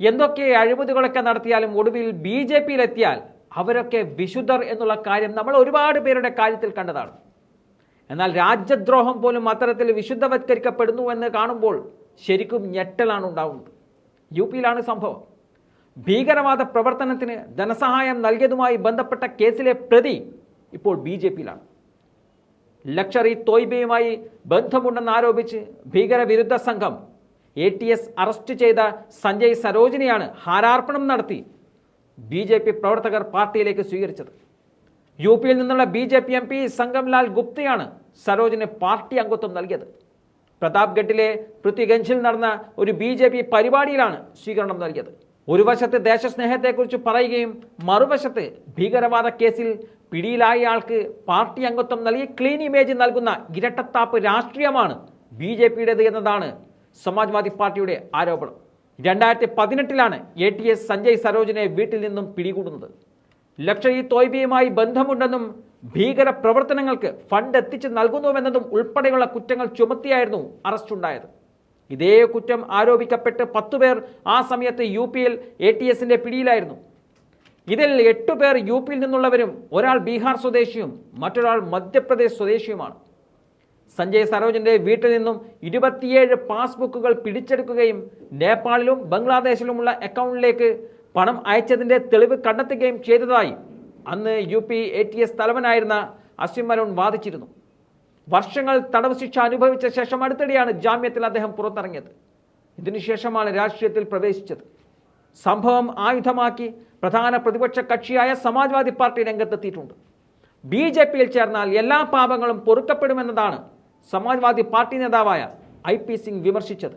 എന്തൊക്കെ അഴിമതികളൊക്കെ നടത്തിയാലും ഒടുവിൽ ബി ജെ പിയിലെത്തിയാൽ അവരൊക്കെ വിശുദ്ധർ എന്നുള്ള കാര്യം നമ്മൾ ഒരുപാട് പേരുടെ കാര്യത്തിൽ കണ്ടതാണ്. എന്നാൽ രാജ്യദ്രോഹം പോലും അത്തരത്തിൽ വിശുദ്ധവത്കരിക്കപ്പെടുന്നു എന്ന് കാണുമ്പോൾ ശരിക്കും ഞെട്ടലാണ് ഉണ്ടാവുന്നത്. യു പിയിലാണ് സംഭവം. ഭീകരവാദ പ്രവർത്തനത്തിന് ധനസഹായം നൽകിയതുമായി ബന്ധപ്പെട്ട കേസിലെ പ്രതി ഇപ്പോൾ ബി ജെ പിയിലാണ്. ലക്ഷറി തോയ്ബയുമായി ബന്ധമുണ്ടെന്ന് ആരോപിച്ച് ഭീകരവിരുദ്ധ സംഘം എ ടി എസ് അറസ്റ്റ് ചെയ്ത സഞ്ജയ് സരോജിനെയാണ് ഹാരാർപ്പണം നടത്തി ബി ജെ പി പ്രവർത്തകർ പാർട്ടിയിലേക്ക് സ്വീകരിച്ചത്. യു പിയിൽ നിന്നുള്ള B J P M P Sangamlal ഗുപ്തയാണ് സരോജിന് പാർട്ടി അംഗത്വം നൽകിയത്. പ്രതാപ്ഗഡിലെ പൃഥ്വിഗഞ്ചിൽ നടന്ന ഒരു ബി ജെ പി പരിപാടിയിലാണ് സ്വീകരണം നൽകിയത്. ഒരു വശത്ത് ദേശസ്നേഹത്തെക്കുറിച്ച് പറയുകയും മറുവശത്ത് ഭീകരവാദ കേസിൽ പിടിയിലായ ആൾക്ക് പാർട്ടി അംഗത്വം നൽകി ക്ലീൻ ഇമേജ് നൽകുന്ന ഇരട്ടത്താപ്പ് രാഷ്ട്രീയമാണ് ബി ജെ പിയുടേത് എന്നതാണ് സമാജ്വാദി പാർട്ടിയുടെ ആരോപണം. രണ്ടായിരത്തി പതിനെട്ടിലാണ് എ ടി എസ് സഞ്ജയ് സരോജിനെ വീട്ടിൽ നിന്നും പിടികൂടുന്നത്. ലക്ഷയി തോയ്ബിയുമായി ബന്ധമുണ്ടെന്നും ഭീകര പ്രവർത്തനങ്ങൾക്ക് ഫണ്ട് എത്തിച്ച് നൽകുന്നുവെന്നതും ഉൾപ്പെടെയുള്ള കുറ്റങ്ങൾ ചുമത്തിയായിരുന്നു അറസ്റ്റ് ഉണ്ടായത് ഇതേ കുറ്റം ആരോപിക്കപ്പെട്ട് പത്തുപേർ ആ സമയത്ത് യു പിയിൽ എ ടി എസിന്റെ പിടിയിലായിരുന്നു. ഇതിൽ എട്ടുപേർ യു പിയിൽ നിന്നുള്ളവരും ഒരാൾ ബീഹാർ സ്വദേശിയും മറ്റൊരാൾ മധ്യപ്രദേശ് സ്വദേശിയുമാണ്. സഞ്ജയ് സരോജിന്റെ വീട്ടിൽ നിന്നും ഇരുപത്തിയേഴ് പാസ്ബുക്കുകൾ പിടിച്ചെടുക്കുകയും നേപ്പാളിലും ബംഗ്ലാദേശിലുമുള്ള അക്കൗണ്ടിലേക്ക് പണം അയച്ചതിന്റെ തെളിവ് കണ്ടെത്തുകയും ചെയ്തതായി അന്ന് U P A T S തലവനായിരുന്ന Asim മലോൺ വാദിച്ചിരുന്നു. വർഷങ്ങൾ തടവ് ശിക്ഷ അനുഭവിച്ച ശേഷം അടുത്തിടെയാണ് ജാമ്യത്തിൽ അദ്ദേഹം പുറത്തിറങ്ങിയത്. ഇതിനുശേഷമാണ് രാഷ്ട്രീയത്തിൽ പ്രവേശിച്ചത്. സംഭവം ആയുധമാക്കി പ്രധാന പ്രതിപക്ഷ കക്ഷിയായ സമാജ്വാദി പാർട്ടി രംഗത്തെത്തിയിട്ടുണ്ട്. ബി ജെ പിയിൽ ചേർന്നാൽ എല്ലാ പാപങ്ങളും പൊറുക്കപ്പെടുമെന്നതാണ് സമാജ്വാദി പാർട്ടി നേതാവായ ഐ പി സിംഗ് വിമർശിച്ചത്.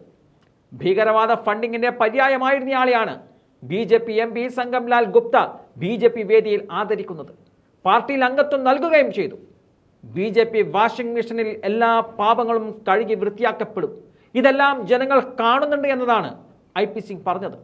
ഭീകരവാദ ഫണ്ടിങ്ങിന്റെ പര്യായമായിരുന്നയാളെയാണ് B J P M P Sangamlal Gupta B J P വേദിയിൽ ആദരിക്കുന്നത്. പാർട്ടിയിൽ അംഗത്വം നൽകുകയും ചെയ്തു. ബി ജെ പി വാഷിംഗ് മെഷീനിൽ എല്ലാ പാപങ്ങളും കഴുകി വൃത്തിയാക്കപ്പെടും. ഇതെല്ലാം ജനങ്ങൾ കാണുന്നുണ്ട് എന്നതാണ് ഐ പി സിംഗ് പറഞ്ഞത്.